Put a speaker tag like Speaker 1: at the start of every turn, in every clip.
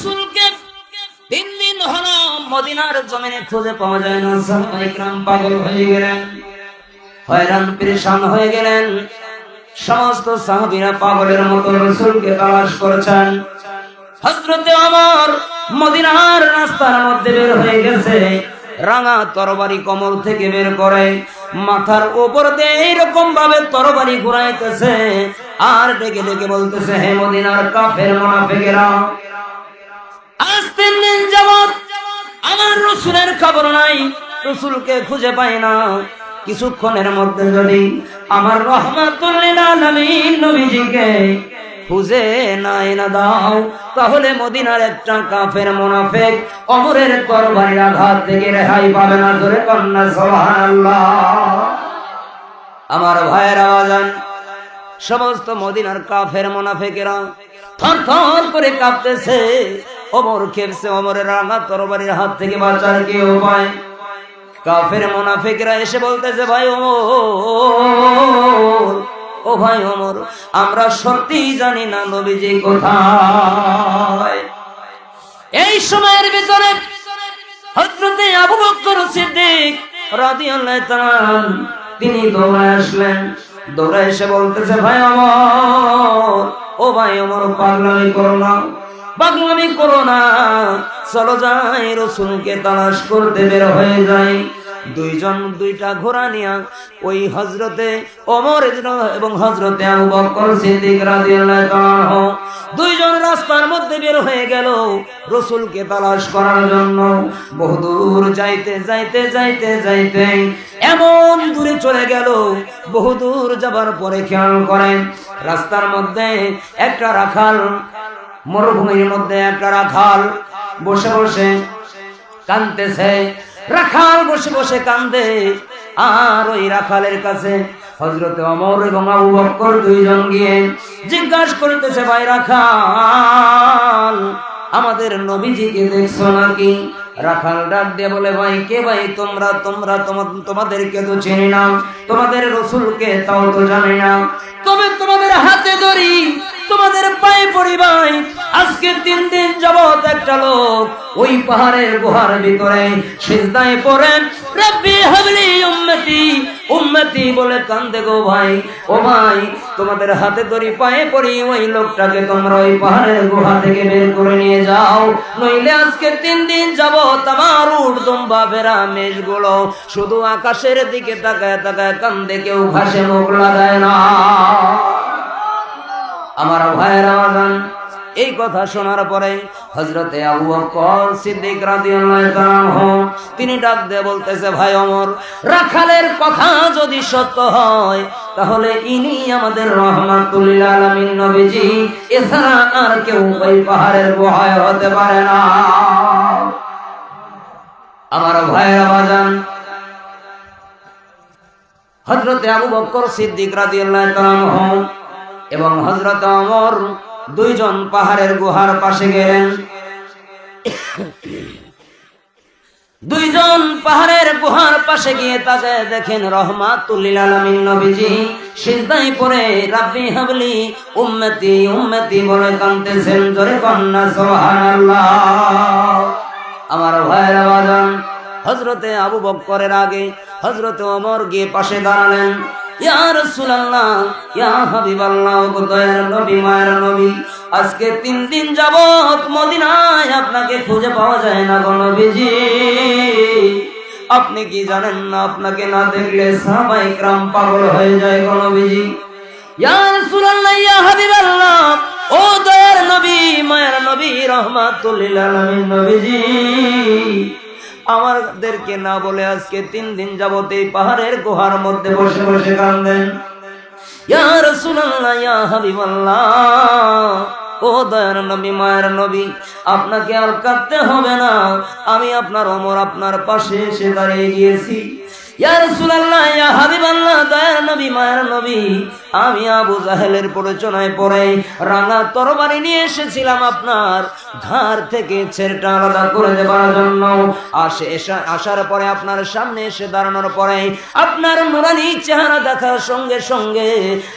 Speaker 1: রসুলকে দিন হলো মদিনার জমিনে খুঁজে পাওয়া যায় না। সাহাবাইকরাম পাগল হয়ে গেলেন, হয়রান, পরেশান হয়ে গেলেন। সমস্ত সাহাবীরা পাগলের মতো রসুলকে তালাশ করছেন। আমার মদিনার রাস্তার মধ্যে বের হয়ে গেছে, রাঙা তরবারি কমল থেকে বের করে মাথার উপর দিয়ে এইরকম ভাবে তরবারি ঘুরাইতেছে আর ডেকে ডেকে বলতেছে, হে মদিনার কাফের মোনাফেকেরা আমার রসুলের খবর নাই, রসুলকে খুঁজে পাই না। কিছুক্ষণের মধ্যে যদি আমার খুঁজে নাই না দাও, তাহলে মদিনার একটা কাফের মোনাফেক অমরের তরবারির আঘাত থেকে রেহাই পাবে না ধরে কন্যা আমার ভাইয়ের আওয়াজান সমস্ত মদিনার কাফের মোনাফেকেরা থর থর করে কাঁপতেছে। অমর খেপছে অমরের রাঙা তরবারির হাত থেকে বাঁচার কি উপায় কাফের মোনাফেকরা এসে বলতেছে, ভাই ওমর ও ভাই অমর, আমরা সত্যি জানি না নবীজি কোথায়। এই সময়ের ভিতরে হজরতে আবু বকর সিদ্দিক রাদিয়াল্লাহু তাআলা, তিনি দৌড়ায় আসলেন। দৌড়ায় এসে বলতেছে, ভাই আমার ও ভাই অমর, পাগলামি করো না। পাগলামি করো না। চলো যাই, রসুলকে তালাশ করতে বের হয়ে যাই। দুইজন দুইটা ঘোড়া নিয়া ওই হজরতে অমর এবং হজরতে দুইজন রাস্তার মধ্যে বের হয়ে গেল রসুলকে তালাশ করার জন্য। বহুদূর যাইতে যাইতে যাইতে যাইতে এমন দূরে চলে গেল। বহুদূর যাবার পরে খেয়াল করেন, রাস্তার মধ্যে একটা রাখাল মরুভূমির মধ্যে একটা রাখাল বসে বসে কানতেছে। রাখাল বসে বসে কান্দে। আর ওই রাখালের কাছে হজরত অমর এবং আবু বক্কর দুইজন গিয়ে জিজ্ঞাসা করতেছে, ভাই রাখাল, আমাদের নবীজিকে দেখছ নাকি? রাখাল ডাক দিয়ে বলে, ভাই, কে ভাই? তোমরা তোমরা, তোমা- তোমাদেরকে তো চিনি না। তোমাদের রসুলকে তাও তো জানি না। তবে তোমাদের হাতে ধরি তোমাদের পায়ে পড়ি ভাই। আজকে তিন দিন যাবত একটা লোক ওই পাহাড়ের গুহার ভিতরে সিজদায় পড়ে। রব্বি হাবলি উম্মতি উম্মতি বলে কান্দে গো ভাই। ও ভাই, তোমাদের হাতে ধরি পায়ে পড়ি, ওই লোকটাকে তোমরা ওই পাহাড়ের গুহা থেকে বের করে নিয়ে যাও। নইলে আজকে তিন দিন যাবত আমার উঠ দুম্বা মেষগুলো শুধু আকাশের দিকে তাকায় তাকায় কান্দে কেউ ঘাসে মুখ লাগায় না। আমার ভাইয়ের আওয়াজান এই কথা শোনার পরে হজরতে আবু বকর সিদ্দিক তিনি ডাক দিয়ে বলতেছে, ভাই অমর রাখালের কথা যদি সত্য হয়, তাহলে ইনি আমাদের রহমাতুল আলামিন নবীজি। এছাড়া আর কেউ ওই পাহাড়ের গুহায় হতে পারে না। আমার ভাইয়ের আওয়াজান হজরতে আবু বকর সিদ্দিক রাদিয়াল্লাহু এবং হজরত অমর দুইজন পাহাড়ের গুহার পাশে গেলেন। দুইজন পাহাড়ের গুহার পাশে গিয়ে তাকে দেখেন রহমাতুল্লিল আলামিন নবীজি সিজদায় পড়ে, রাব্বি হাবলি উম্মতি উম্মতি বলে কাঁদতেছেন, জোরে কন্যা, সুবহানাল্লাহ। আমার ভাইয়ের বাজান হজরতে আবু বক্করের আগে হজরতে অমর গিয়ে পাশে দাঁড়ালেন। ইয়া নবী, মায়ের নবী, আজকে তিন দিন যাবত মদিনায় আপনাকে খুঁজে পাওয়া যায় না গো নবীজি। আপনি কি জানেন না, আপনাকে না দেখলে সাহাবাই ক্রাম পাগল হয়ে যায় গো নবীজি। ইয়া ও নবী, মায়ের নবী আমাদেরকে না বলে আজকে তিন দিন যাবত এই পাহাড়ের গুহার মধ্যে বসে বসে কান্দেন। ও হবে না। আমি আপনার অমর আপনার পাশে এসে দাঁড়িয়ে গিয়েছি। আমি আবু জাহেলের রাঙা তরবারি নিয়ে এসেছিলাম আপনার থেকে ছেড়টা আলাদা করে দেওয়ার জন্য। আসে আসার পরে আপনার সামনে এসে দাঁড়ানোর পরে আপনার নুরানি চেহারা দেখার সঙ্গে সঙ্গে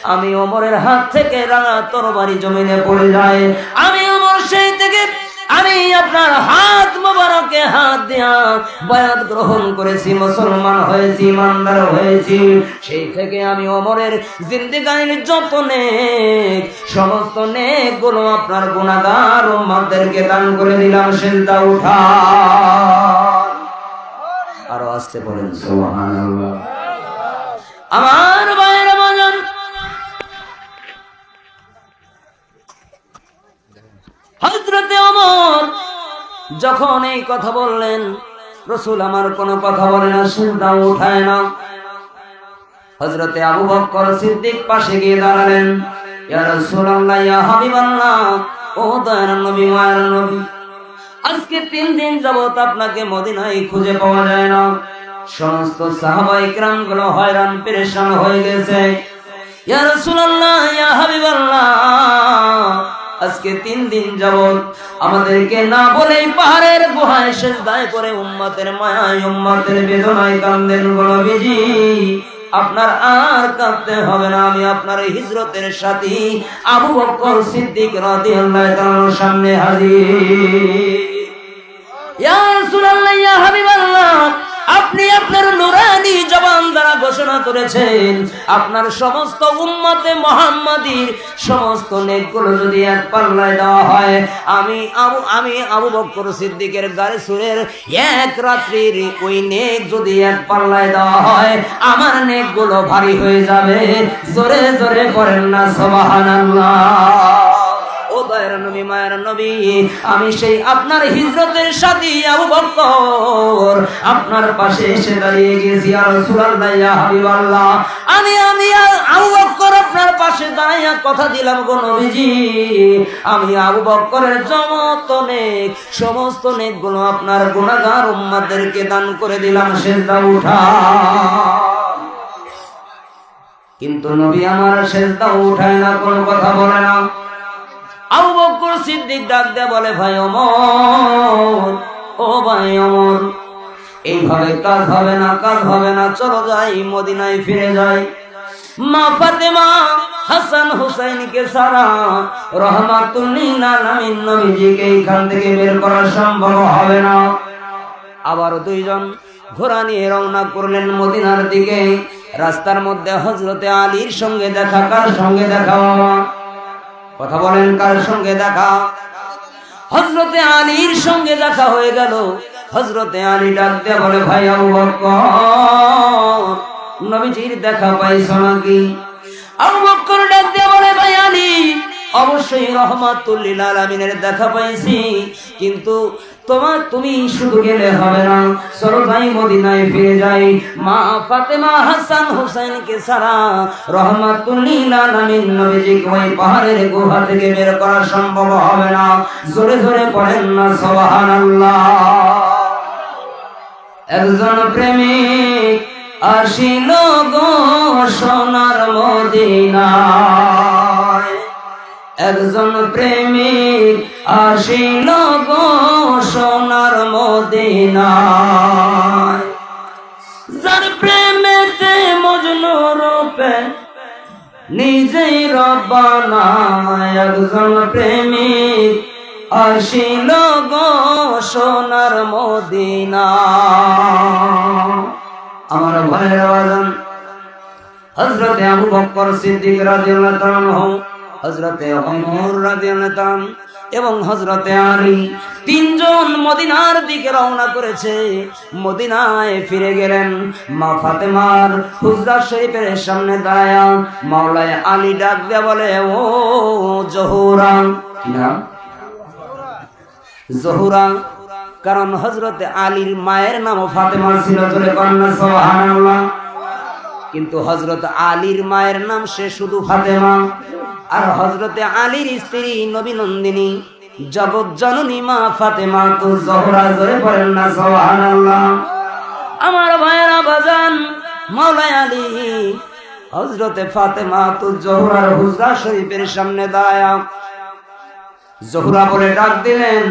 Speaker 1: আমি ওমরের হাত থেকে রাঙা তরবারি জমিনে পড়ে যায় আমি সেই থেকে আপনার হাত মোবারকে হাত দিয়া বায়াত গ্রহণ করেছি, মুসলমান হয়েছি, ইমানদার হয়েছি। সেই থেকে আমি অমরের জিন্দিগানির যত নেক, সমস্ত নেকগুলো আপনার গুণাগার উম্মাদেরকে দান করে দিলাম, সেজদা উঠা আরও আসতে বলেন, সুবহানাল্লাহ। আমার ভাইয়ের হজরতে অমর যখন এই কথা বললেন, রসুল আমার কোনো কথা বলে না সিদ্ধা উঠায় না। হজরতে আবু সিদ্দিক পাশে গিয়ে দাঁড়ালেন। ইয়া রাসূলুল্লাহ, ইয়া ও দয়ার নবী নবী, আজকে তিন দিন যাবত আপনাকে মদিনায় খুঁজে পাওয়া যায় না। সমস্ত সাহাবা ইকরামগুলো হয়রান, পেরেশান হয়ে গেছে। ইয়া রাসূলুল্লাহ, ইয়া আজকে তিন দিন যাবত আমাদেরকে না বলেই পাহাড়ের গুহায় সেজদায় করে উম্মতের মায়ায়, উম্মতের বেদনায় কান্দেন বলো বিজি আপনার আর কাঁদতে হবে না, আমি আপনার হিজরতের সাথী আবু বকর সিদ্দিক রাদিয়াল্লাহু তাআলার সামনে হাজির। ইয়া রাসূলুল্লাহ, ইয়া হাবিবাল্লাহ, আপনি আপনার নুরানি জবান দ্বারা ঘোষণা করেছেন, আপনার সমস্ত উম্মতে মোহাম্মদীর সমস্ত নেকগুলো যদি এক পাল্লায় দেওয়া হয়, আমি আবু আমি আবু বকর সিদ্দিকের গাড়ি সুরের এক রাত্রির ওই নেক যদি এক পাল্লায় দেওয়া হয়, আমার নেকগুলো ভারী হয়ে যাবে। জোরে জোরে করেন না, সুবহানাল্লাহ। আমি সেই আপনার হিজরতের সাথী আবু আপনার পাশে এসে দাঁড়িয়ে গেছি আমি আমি আবু আপনার পাশে দাঁড়াইয়া কথা দিলাম গো নবীজি। আমি আবু সমস্ত নেক সমস্ত নেকগুলো আপনার গুনাহগার উম্মতদেরকে দান করে দিলাম, সেজদা উঠা কিন্তু নবী আমার সেজদা উঠায় না, কোনো কথা বলে না। আবু বকর সিদ্দিক ডাক দেয়া বলে, ভাই অমর, ও ভাই অমর, এইভাবে কাজ হবে না, কাজ হবে না, চলো যাই, মদিনায় ফিরে যাই। মা ফাতেমা হাসান হুসাইনকে সারা রহমাতুল্লিল আলামিন নবীজিকে এইখান থেকে বের করা সম্ভব হবে না। আবার দুইজন ঘোড়া নিয়ে রওনা করলেন মদিনার দিকে। রাস্তার মধ্যে হজরতে আলীর সঙ্গে দেখা, কার সঙ্গে দেখা? বাবা কথা বলেন কার সঙ্গে দেখা? হজরতে আলীর সঙ্গে দেখা হয়ে গেল। হজরতে আলী ডাকতে বলে, ভাই আবু বকর, নবীজির দেখা পাইছ নাকি? আবু বকর ডাক বলে, ভাই আলী, অবশ্যই রহমাতুল্লিল আলামিনের দেখা পাইছি। কিন্তু তোমার তুমি শুধু গেলে হবে না। চলো যাই মদিনায় ফিরে যাই। মা ফাতেমা হাসান হুসাইনকে সারা রহমাতুল্লিল আলামিন নবীজিকে ওই পাহাড়ের গুহা থেকে বের করা সম্ভব হবে না। জোরে জোরে পড়েন না, সুবহানাল্লাহ। একজন প্রেমিক আসিল গো সোনার মদিনায়। একজন প্রেমিক আসিল গো সোনার মদিনায়। প্রেমেতে মজনু রূপে নিজেই রব্বানা একজন প্রেমিক আসিল গো সোনার মদিনা আমার ভাইয়ের আওয়াজান হজরতে আবু বকর সিদ্দিক রাদিয়াল্লাহু তাআলা হজরতে এবং হজরতে আলী তিনজন মদিনার দিকে রওনা করেছে। মদিনায় ফিরে গেলেন। মা ফাতেমার হুজরা শরীফের সামনে দাঁড়ায়া মাওলায় আলী ডাক বলে, ও জহুরা। নাম? জহুরা। কারণ হজরতে আলীর মায়ের নাম ফাতেমা ছিল, জোরে কন্যা সুবহানাল্লাহ। কিন্তু হজরত আলীর মায়ের নাম সে শুধু ফাতেমা। আর হজরতে আলীর স্ত্রী নবী নন্দিনী, জগৎ জননী মা ফাতেমা তো জহরা জোরে পড়েন না, সুবহানাল্লাহ। আমার ভাইয়েরা, বাজান মাওলাই আলী হজরতে ফাতেমা তো জহরার হুজরা শরীফের সামনে দাঁড়ায়া। জহুরা বলে ডাক দিলেন,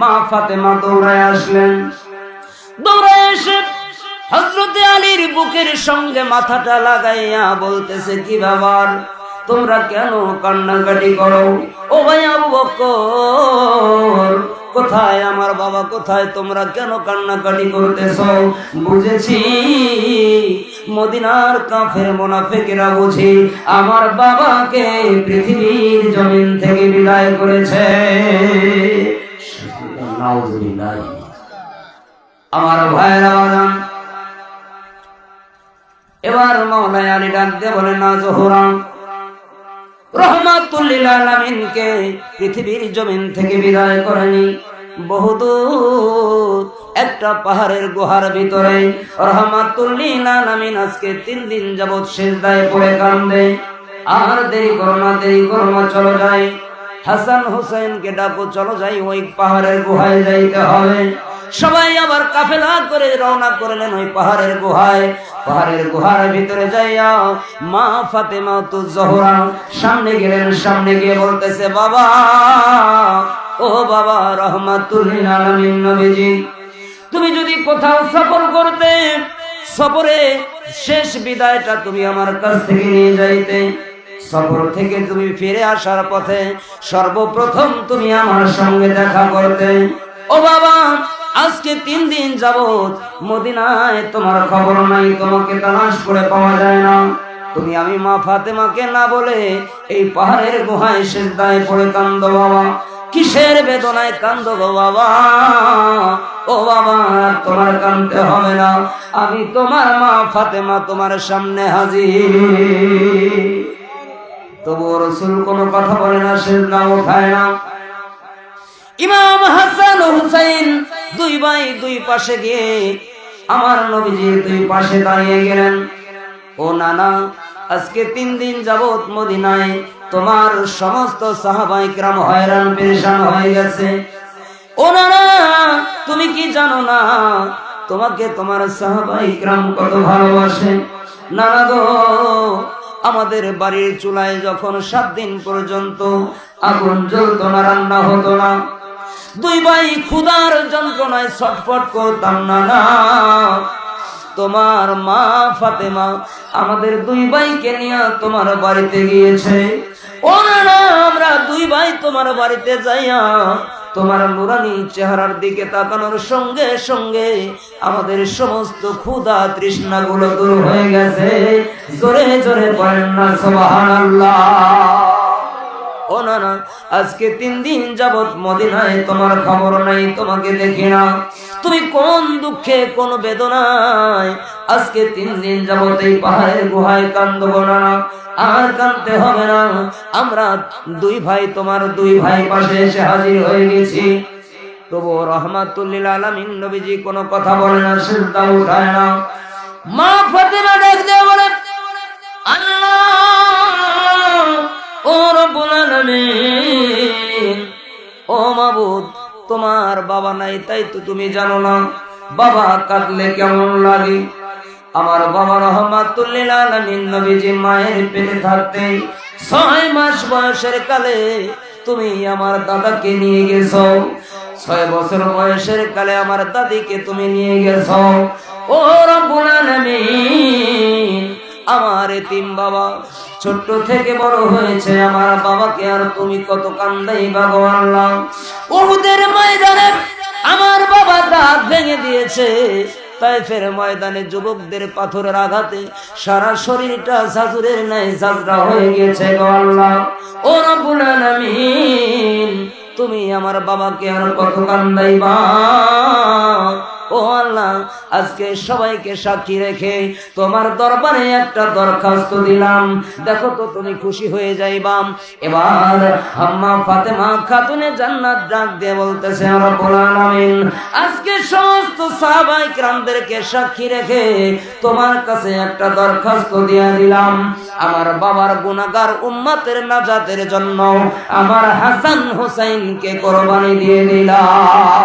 Speaker 1: মা ফাতেমা দৌড়ায় আসলেন। দৌড়ায় এসে হজরতে আলীর বুকের সঙ্গে মাথাটা লাগাইয়া বলতেছে কি ব্যাপার? তোমরা কেন কান্নাকাটি করো? ও ভাই আবু বকর কোথায় আমার বাবা? কোথায় তোমরা কেন কান্নাকাটি করতেছ? বুঝেছি মদিনার কাফের মোনাফেকেরা বুঝি আমার বাবাকে পৃথিবীর জমিন থেকে বিদায় করেছে। আমার ভাইয়েরা বাজান এবার মাওলাই আলী ডাক দিয়ে বলে না জোহরা রহমাতুল্লিল আলামিনকে পৃথিবীর জমিন থেকে বিদায় করেনি বহুদূর, একটা পাহাড়ের গুহার ভিতরে রহমাতুল্লিল আলামিন আজকে তিন দিন যাবৎ শেষদায় পড়ে কান্দে। আর দেরি করো না, দেরি করো না, চলো যাই। হাসান হুসেনকে ডাকো, চলো যাই, ওই পাহাড়ের গুহায় যাইতে হবে। সবাই আবার কাফেলা করে রওনা করলেন ওই পাহাড়ের গুহায়। পাহাড়ের গুহার ভিতরে যাইয়া মা ফাতেমা তু জহরা সামনে গেলেন, সামনে গিয়ে বলতেছে, বাবা, ও বাবা, রহমাতুল্লিল আলামিন নবীজি, তুমি যদি কোথাও সফর করতে, সফরে শেষ বিদায়টা তুমি আমার কাছ থেকে নিয়ে যাইতে। সফর থেকে তুমি ফিরে আসার পথে সর্বপ্রথম তুমি আমার সঙ্গে দেখা করতে। ও বাবা আজকে তিন দিন যাবত মদিনায় তোমার খবর নাই, তোমাকে তালাশ করে পাওয়া যায় না। তুমি আমি মা ফাতেমাকে না বলে এই পাহাড়ের গুহায় শেষ দায় পড়ে কান্দ বাবা। কিসের বেদনায় কান্দ গো বাবা? ও বাবা তোমার কান্দতে হবে না। আমি তোমার মা ফাতেমা তোমার সামনে হাজির। তবু রসুল কোনো কথা বলে না সে না ওঠায় না। ইমাম হাসান হুসাইন দুই ভাই দুই পাশে গিয়ে আমার নবীজি দুই পাশে দাঁড়িয়ে গেলেন। ও নানা, আজকে তিন দিন যাবত মদিনায় তোমার সমস্ত সাহাবাই গ্রাম হয়রান, পেরেশান হয়ে গেছে। ও নানা, তুমি কি জানো না, তোমাকে তোমার সাহাবাই গ্রাম কত ভালোবাসে? নানা গো, আমাদের বাড়ির চুলায় যখন সাত দিন পর্যন্ত আগুন জ্বলতো না, রান্না হতো না দুই ভাই ক্ষুদার যন্ত্রণায় ছটফট করতাম, না না। তোমার মা ফাতেমা আমাদের দুই ভাইকে নিয়ে তোমার বাড়িতে গিয়েছে। ও আমরা দুই ভাই তোমার বাড়িতে যাইয়া তোমার নুরানি চেহারার দিকে তাকানোর সঙ্গে সঙ্গে আমাদের সমস্ত ক্ষুধা তৃষ্ণা গুলো দূর হয়ে গেছে। জোরে জোরে পড়েন না, সুবহানাল্লাহ। আজকে তিন দিন যাবত মদিনায় তোমার খবর নাই, তোমাকে দেখি না। তুমি কোন দুঃখে, কোন বেদনায়? আজকে তিন দিন যাবত এই পাহাড়ের গুহায় না আর কানতে হবে না। আমরা দুই ভাই, তোমার দুই ভাই পাশে এসে হাজির হয়ে গেছি। তবু রহমাতুল্লিল আলামিন নবীজি কোনো কথা বলে না সিদ্ধা উঠায় না। মা বলে, আল্লাহ, ও রব্বুল ও মাবুদ, তোমার বাবা নাই, তাই তো তুমি জানো না। বাবা কাঁদলে কেমন লাগে? আমার বাবা রহমাতুল্লিল আলামিন মায়ের পেটে থাকতে ছয় মাস বয়সের কালে তুমি আমার দাদাকে নিয়ে গেছো। ছয় বছর বয়সের কালে আমার দাদিকে তুমি নিয়ে গেছো। ও রব্বুল আলামিন আমার এতিম বাবা ছোট্ট থেকে বড় হয়েছে, আমার বাবাকে আর তুমি কত কান্দাই আল্লাহ। ওহুদের ময়দানে আমার বাবা দাঁত ভেঙে দিয়েছে। ময়দানে যুবকদের পাথরের আঘাতে সারা শরীরটা নাই হয়ে গেছে গো ও তুমি আমার বাবাকে আর কত কান্দাইবা ও আল্লাহ, আজকে সবাইকে সাক্ষী রেখে তোমার দরবারে একটা দরখাস্ত দিলাম। দেখো তো তুমি খুশি হয়ে যাইবাম এবার আম্মা ফাতেমা খাতুনে জান্নাত ডাক দিয়ে বলতেছে আজকে সমস্ত সাহাবাই ক্রামদেরকে সাক্ষী রেখে তোমার কাছে একটা দরখাস্ত দিয়ে দিলাম। আমার বাবার গুনাহগার উম্মতের নাজাতের জন্য আমার হাসান হোসেনকে কোরবানি দিয়ে দিলাম।